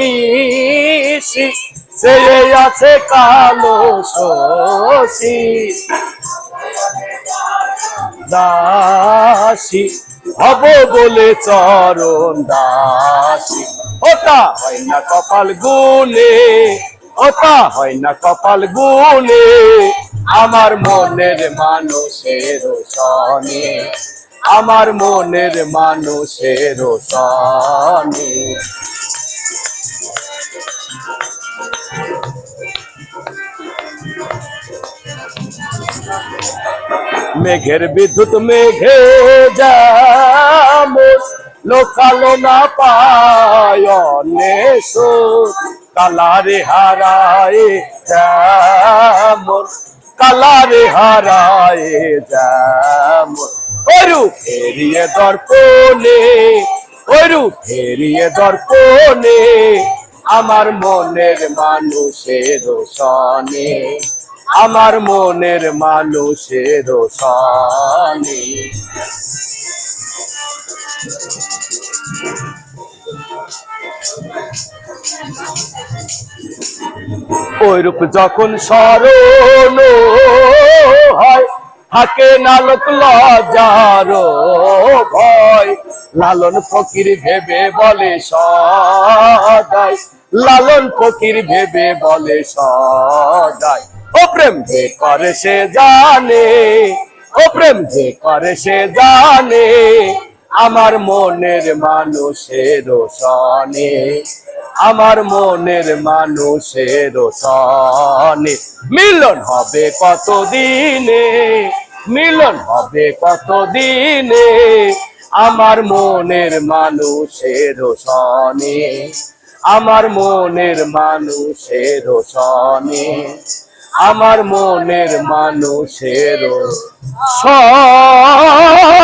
নিশি চেয়ে আছে কালো শশী। দাসী হব বলে চরণ দাসী। ওটা হয় না কপাল গুনে ওটা হয় না কপাল গুনে আমার মনের মানুষের সনে, আমার মনের মানুষের সনে। মেঘের বিদ্যুৎ মেঘে যেমন লোকালো না পায় কালারে হারায় যেমন কালারে হারায় যেমন ওরু ফেরিয়ে দর্পণে। ওরু ফেরিয়ে দর্পণে। আমার মনের মানুষের সনে আমার মনের মানুষের ওইরূপ যখন স্মরণ হয়, থাকে নালক লজার ভয়। লালন ফকির ভেবে বলে সদাই, লালন ফকির ভেবে বলে সদাই। ও প্রেম যে করে সে জানে, ও প্রেম যে করে সে জানে, আমার মনের মানুষের সনে আমার মনের মানুষের সনে মিলন হবে কত দিনে মিলন হবে কত দিনে আমার মনের মানুষের সনে আমার মনের মানুষের সনে আমার মনের মানুষের সনে